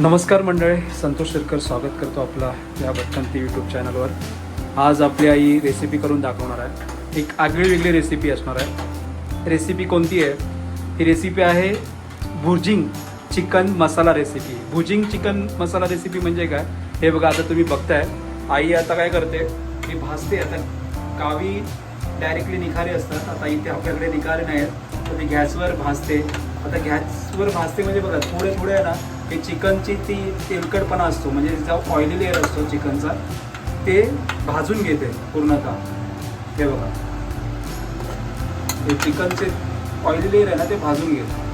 नमस्कार मंडळी संतोष शिरकर स्वागत करतो आपला या भटकंती यूट्यूब चॅनलवर. आज आपली आई रेसिपी करून दाखवणार आहे. एक आगळी वेगळी रेसिपी असणार आहे. रेसिपी कोणती आहे? ही रेसिपी आहे bhujing chicken masala recipe bhujing chicken masala recipe म्हणजे काय? हे बघा आता तुम्ही बघताय. आई आता काय करते? मी भाजते आता. गावी डायरेक्टली निखारे असतात. आता इथे आपल्याकडे निखारे नाही आहेत तर ती गॅसवर भाजते. आता गॅसवर भाजते म्हणजे बघा थोडे थोडे आहे ना हे चिकनची ती तेलकटपणा असतो म्हणजे जो ऑइली लेअर असतो चिकनचा ते भाजून घेते पूर्णतः. हे बघा. हे चिकनचे ऑइली लेअर आहे ना ते भाजून घेते.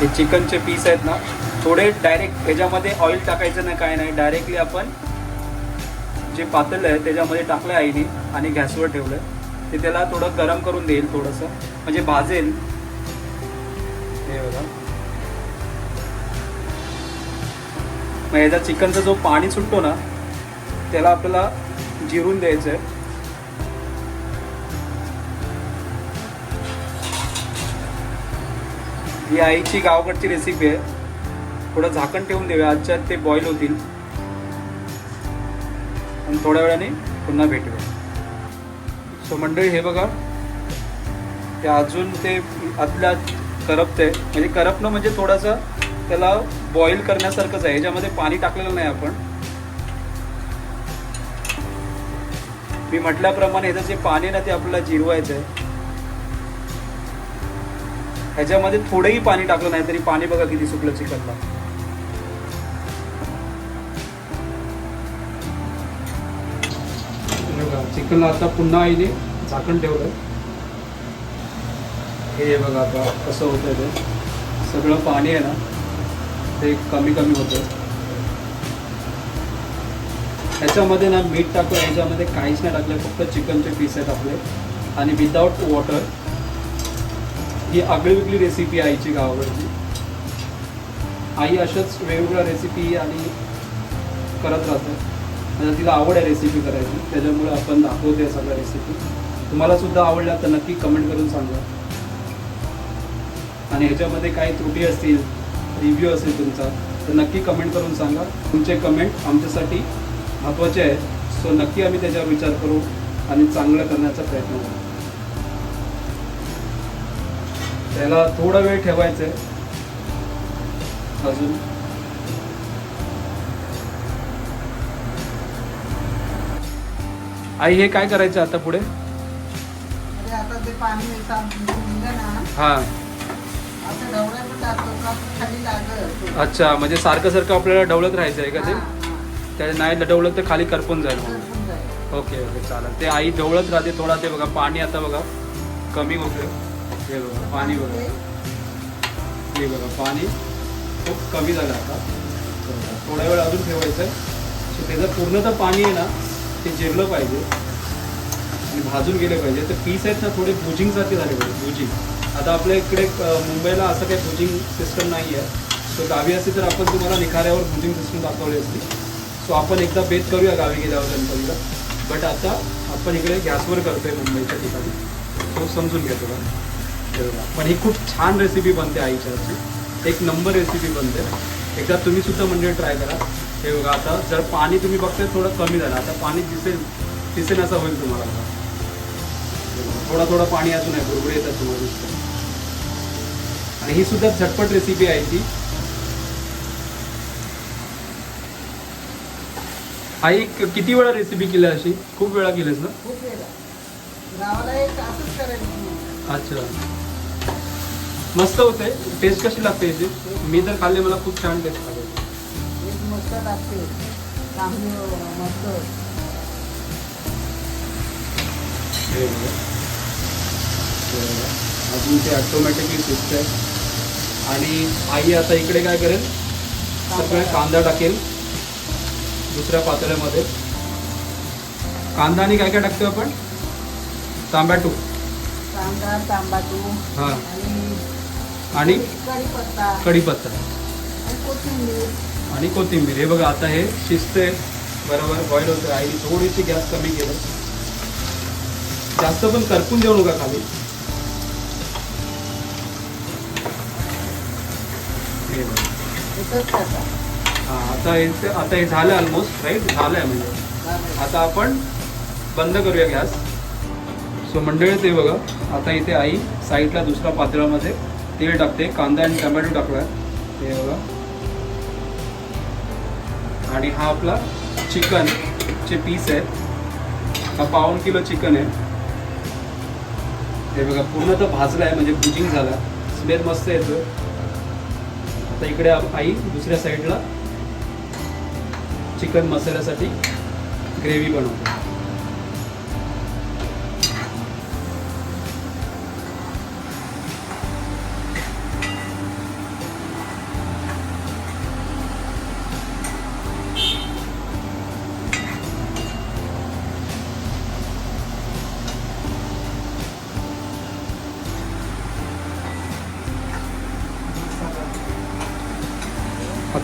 हे चिकनचे पीस आहेत ना थोडे डायरेक्ट ह्याच्यामध्ये ऑइल टाकायचं नाही काय नाही. डायरेक्टली आपण जे पातळलं आहे त्याच्यामध्ये टाकलं आईने आणि गॅसवर ठेवलं आहे ते त्याला थोडं गरम करून देईल थोडंसं. म्हणजे भाजेल. हे बघा. मग याचा चिकनचा जो पाणी सुटतो ना त्याला आपल्याला जिरून द्यायचं आहे ही आईची गावाकडची रेसिपी आहे. थोडं झाकण ठेवून देऊया. आजच्या ते बॉईल होतील. आणि थोड्या वेळाने पुन्हा भेटूया. सो मंडळी हे बघा. ते अजून ते आतल्या करपते म्हणजे करपणं म्हणजे थोडंसं त्याला बॉईल करण्यासारखंच आहे. ह्याच्यामध्ये पाणी टाकलेलं नाही आपण. मी म्हटल्याप्रमाणे ह्याचं जे पाणी ना ते आपल्याला जिरवायचं आहे ह्याच्यामध्ये थोडंही पाणी टाकलं नाही तरी पाणी बघा किती सुकलं चिकनला. चिकनला आता पुन्हा आईने झाकण ठेवलं हे बघा आता कसं होतं ते. सगळं पाणी आहे ना ते कमी कमी होतं ह्याच्यामध्ये ना मीठ टाकलं ह्याच्यामध्ये काहीच नाही टाकलं फक्त चिकनचे पीस आहेत आपले. आणि विदाऊट वॉटर ही आगळी वेगळी रेसिपी आईची गावाकडची आई अशाच वेगवेगळ्या रेसिपी आणि करत राहते. म्हणजे तिला आवड आहे रेसिपी करायची. त्याच्यामुळे आपण दाखवते या सगळ्या रेसिपी तुम्हाला सुद्धा आवडल्या तर नक्की कमेंट करून सांगा. आणि ह्याच्यामध्ये काही त्रुटी असतील रिव्ह्यू असेल तुमचा तर नक्की कमेंट करून सांगा. तुमचे कमेंट आमच्यासाठी महत्त्वाचे आहेत. सो नक्की आम्ही त्याच्यावर विचार करू आणि चांगलं करण्याचा प्रयत्न करू. त्याला थोडा वेळ ठेवायचा आहे अजून. आई हे काय करायचं आता पुढे? आता ते पाणी हा. अच्छा म्हणजे सारखं सारखं आपल्याला डवलत राहायचं आहे का ते. त्या नाही डवलत तर खाली करपून जाईल. ओके ओके चालेल. ते आई डवळत राहते थोडा ते बघा पाणी आता बघा कमी होते हे बघा पाणी बघा. हे बघा पाणी खूप कमी झालं आता. थोड्या वेळ अजून ठेवायचं आहे. सो त्याचं पूर्णतः पाणी आहे ना ते जिरलं पाहिजे. आणि भाजून गेले पाहिजे. तर पीस आहेत ना थोडे बुजिंगसारखे झाले पाहिजे भुजिंग. आता आपल्या इकडे मुंबईला असं काही भुजिंग सिस्टम नाही आहे सो गावी असते तर आपण तुम्हाला निखाऱ्यावर भुजिंग सिस्टम दाखवली असती. सो आपण एकदा बेत करूया गावी गेल्यावर गणपतीला. बट आता आपण इकडे गॅसवर करतोय मुंबईच्या ठिकाणी. सो समजून घ्या तुला पण ही खूप छान रेसिपी बनते आईच्या एक नंबर रेसिपी बनते. एकदा तुम्ही सुद्धा म्हणजे ट्राय करा. हे बघा आता जर पाणी तुम्ही बघताय थोडं कमी झालं. आता पाणी दिसेल दिसेल असं होईल तुम्हाला. थोडा थोडा पाणी अजून आहे बरोबर येतात तुम्हाला दिसतं. आणि ही सुद्धा झटपट रेसिपी आहे ती. आई किती वेळा रेसिपी केली अशी? खूप वेळा केलीस ना? अच्छा. मस्त होते टेस्ट कशी लागते याची? मी तर खाल्ले मला खूप छान टेस्ट लागते. बघा. अजून ते ऑटोमॅटिकली आहे आणि आई आता इकडे काय करेल? सगळं कांदा. टाकेल. दुसऱ्या पातेल्यामध्ये. कांदा आणि काय काय टाकतो आपण? तांबॅटू कांदा तांबाटू हां. आणि कढीपत्ता. कढीपत्ता. कोथिंबीर. आणि कोथिंबीर. हे बघा आता हे शिजते बरोबर बॉईल होतं आई थोडीशी गॅस कमी केलं. जास्त पण करपून देऊ नका खाली. हा आता हे आता हे झालं ऑलमोस्ट राईट झालं आहे म्हणजे. आता आपण बंद करूया गॅस. सो मंडळी ते बघा. आता इथे आई साईडला दुसऱ्या पातळामध्ये तेल टाकते. कांदा आणि टमॅटो टाकूया. ते बघा. आणि हा आपला चिकन चे पीस आहेत. हा पाऊन किलो चिकन आहे. हे बघा पूर्ण तर भाजला आहे म्हणजे बुजिंग झाला. स्मेल मस्त येतो आता इकडे आई दुसऱ्या साईडला चिकन मसाल्यासाठी ग्रेव्ही बनवतो.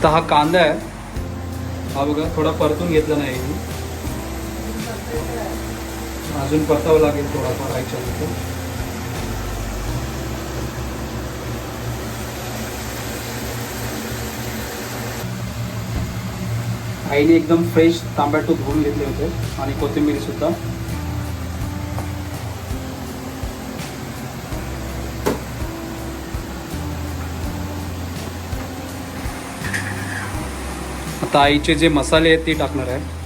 आता हा कांदा आहे हा बघा थोडा परतून घेतला नाही मी. अजून परतावं लागेल थोडाफार आईच्या नंतर आईने एकदम फ्रेश तांब्याटो धुवून घेतले होते आणि कोथिंबीर आता आईचे जे मसाले आहेत ते टाकणार आहे.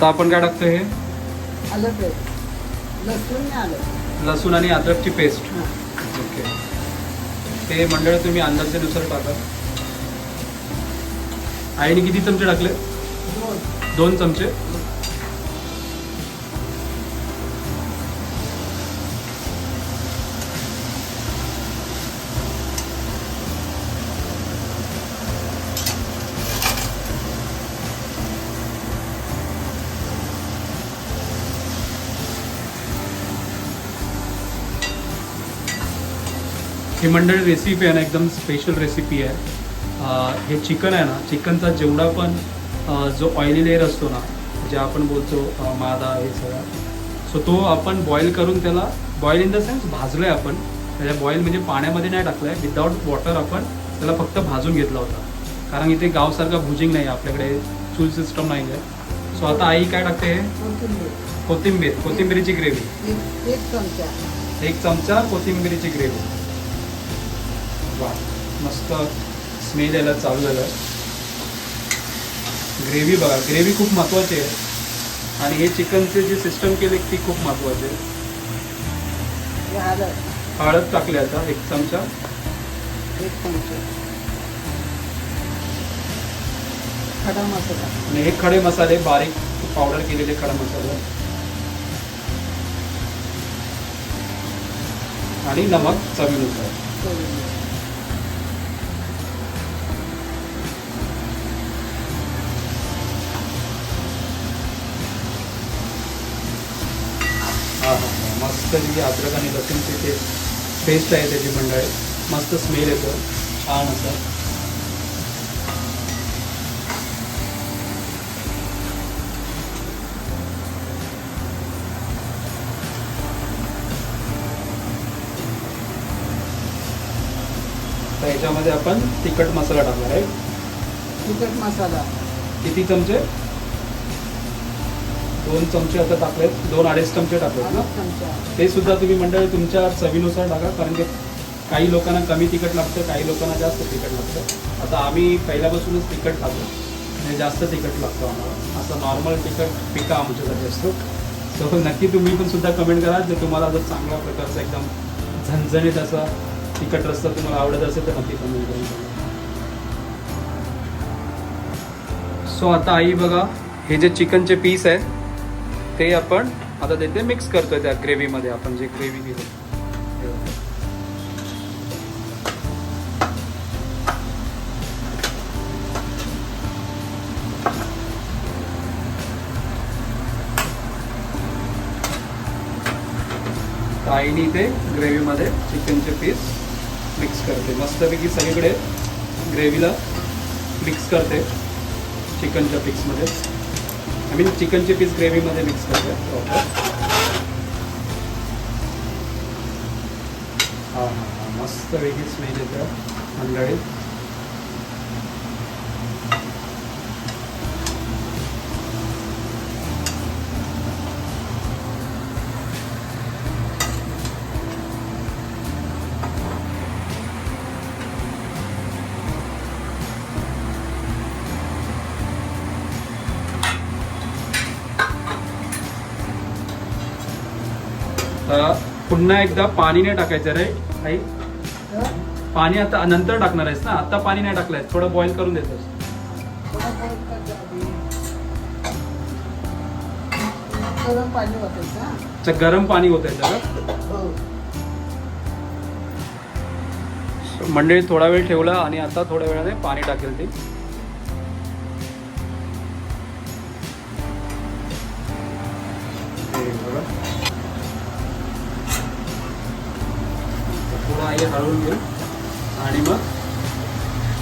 आता आपण काय टाकतो हे? आलं पेस्ट लसूण नाही आलं. लसूण आणि अद्रकची पेस्ट. हां. ओके. ते मंडळ तुम्ही अंदाजानुसार टाका. आईने किती चमचे टाकले? दोन चमचे? ही मंडळी रेसिपी आहे ना एकदम स्पेशल रेसिपी आहे. हे चिकन आहे ना चिकनचा जेवढा पण जो ऑइली लेअर असतो ना जे आपण बोलतो मादा हे सगळं सो तो आपण बॉईल करून त्याला बॉईल इन द सेन्स भाजलो आहे आपण. त्याच्या बॉईल म्हणजे पाण्यामध्ये नाही टाकलं आहे विदाऊट वॉटर आपण त्याला फक्त भाजून घेतला होता. कारण इथे गावसारखा भुजिंग नाही आहे आपल्याकडे चूल सिस्टम नाही आहे. सो आता आई काय टाकते? हे कोथिंबीर. कोथिंबीर कोथिंबीरीची ग्रेव्ही एक एक चमचा. एक चमचा कोथिंबीरीची ग्रेव्ही वा मस्त स्मेल यायला चालू झालं. ग्रेव्ही बघा ग्रेव्ही खूप महत्त्वाची आहे. आणि हे चिकनचे जे सिस्टम केले ती खूप महत्त्वाची आहे. हळद. टाकली आता एक चमचा. एक चमचा. खडा मसाला. आणि हे खडे मसाले बारीक पावडर केलेले खडा मसाले. आणि नमक चवीनुसार. हा मस्त जी अद्रक आणि लसूणची ते पेस्ट आहे त्याची मंडळ. मस्त स्मेल येतो. छान असं. तर याच्यामध्ये आपण तिखट मसाला टाकणार आहे. तिखट मसाला. किती चमचे? दोन चमचे आता टाकलेत दोन अडीच चमचे टाकलेत ना? ते सुद्धा तुम्ही मंडळी तुमच्या चवीनुसार टाका कारण की काही लोकांना कमी तिखट लागतं काही लोकांना जास्त तिखट लागतं. आता आम्ही पहिल्यापासूनच तिखट खातो म्हणजे जास्त तिखट लागतो आम्हाला. असं नॉर्मल तिखट पिका आमच्यासाठी असतो. सो नक्की तुम्ही पण सुद्धा कमेंट करा जर तुम्हाला जर चांगल्या प्रकारचा एकदम झणझणीत असा तिखट रस्ता तुम्हाला आवडत असेल तर नक्की कमेंट करून सो आता आई बघा हे जे चिकनचे पीस आहे ते आपण आता ते मिक्स करतोय त्या ग्रेव्हीमध्ये आपण जे ग्रेव्ही घेतो आईने ते ग्रेव्हीमध्ये चिकनचे पीस मिक्स करते. मस्तपैकी सगळीकडे ग्रेव्हीला मिक्स करते चिकनच्या पीसमध्ये आय मीन चिकनचे पीस ग्रेव्हीमध्ये मिक्स करते proper. हां हां हां. मस्त वेगळी स्मेल येतं. मंडळी पुन्हा एकदा पाणी नाही टाकायचं रे. आई. पाणी आता नंतर टाकणार आहेस ना? आता पाणी नाही टाकलंय. थोडं बॉईल करून देतोस. गरम पाणी वाटायचं गरम पाणी होत आहे त्याला. मंडळी थोडा वेळ ठेवला आणि आता थोड्या वेळाने पाणी टाकेल ते. आई हळवून घेऊ आणि मग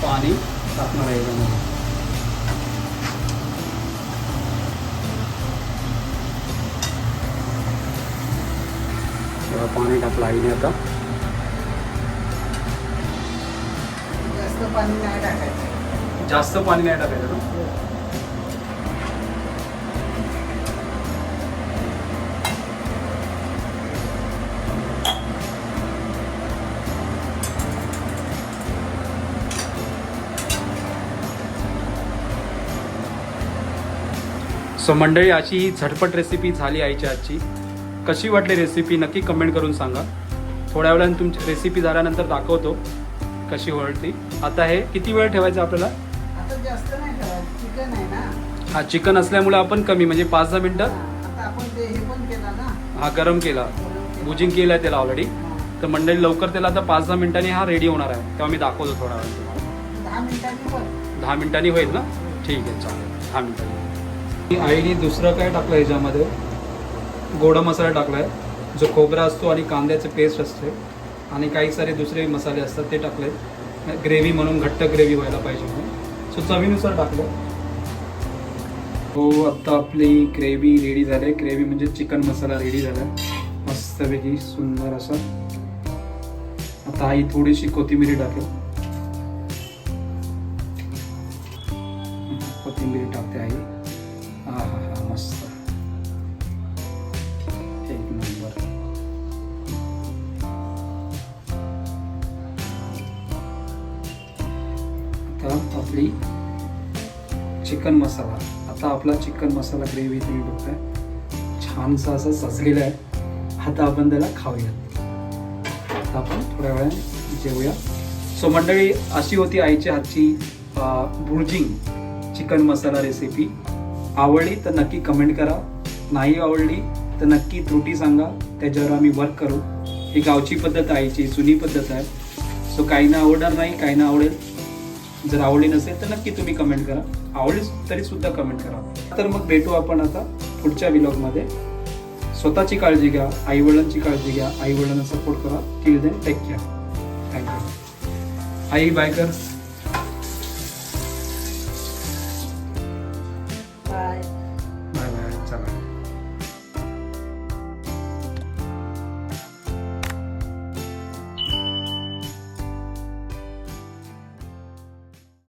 पाणी टाकणार आहे याच्यामध्ये. पाणी टाकलं आईने आता. जास्त पाणी नाही टाकायचं. जास्त पाणी नाही टाकायचं सो मंडळी अशी ही झटपट रेसिपी झाली आईच्या आजची कशी वाटली रेसिपी नक्की कमेंट करून सांगा. थोड्या वेळाने तुमची रेसिपी झाल्यानंतर दाखवतो कशी वळती. आता हे किती वेळ ठेवायचं आपल्याला? आता जास्त नाही ठेवायचं चिकन आहे ना. हा चिकन असल्यामुळे आपण कमी म्हणजे पाच दहा मिनटं. हे पण केलं ना. हा गरम केला. गरम केलं. आहे त्याला ऑलरेडी. तर मंडळी लवकर त्याला आता पाच दहा मिनिटांनी हा रेडी होणार आहे. तेव्हा मी दाखवतो थोड्या वेळ दहा मिनिटांनी होईल ना? ठीक आहे चालेल. दहा मिनिटांनी. आईने दुसरं काय टाकलं ह्याच्यामध्ये? गोडा मसाला टाकलाय. जो खोबरा असतो आणि कांद्याचे पेस्ट असते. आणि काही सारे दुसरे मसाले असतात ते टाकले ग्रेव्ही म्हणून घट्ट ग्रेव्ही व्हायला पाहिजे म्हणून. सो चवीनुसार टाकलं. हो आत्ता आपली ग्रेव्ही रेडी झाली. ग्रेव्ही म्हणजे चिकन मसाला रेडी झाला. मस्तपैकी सुंदर असा. आता आई थोडीशी कोथिंबीर टाकेल. चिकन मसाला. आता आपला चिकन मसाला ग्रेव्ही तुम्ही बघताय. छानसा असा सजलेला आहे. आता आपण त्याला खाऊयात. आता आपण थोड्या वेळाने जेवूया. सो मंडळी अशी होती आईच्या हातची बुर्जिंग चिकन मसाला रेसिपी आवडली तर नक्की कमेंट करा. नाही आवडली तर नक्की त्रुटी सांगा. त्याच्यावर आम्ही वर्क करू. ही गावची पद्धत आईची जुनी पद्धत आहे. सो काहींना आवडणार नाही काहींना आवडेल. जर आवडली नसेल तर नक्की तुम्ही कमेंट करा. आवडली तरी सुद्धा कमेंट करा. तर मग भेटू आपण आता पुढच्या विलॉगमध्ये स्वतःची काळजी घ्या आई वडिलांची काळजी घ्या आई वडिलांना सपोर्ट करा till then take care thank you I bikers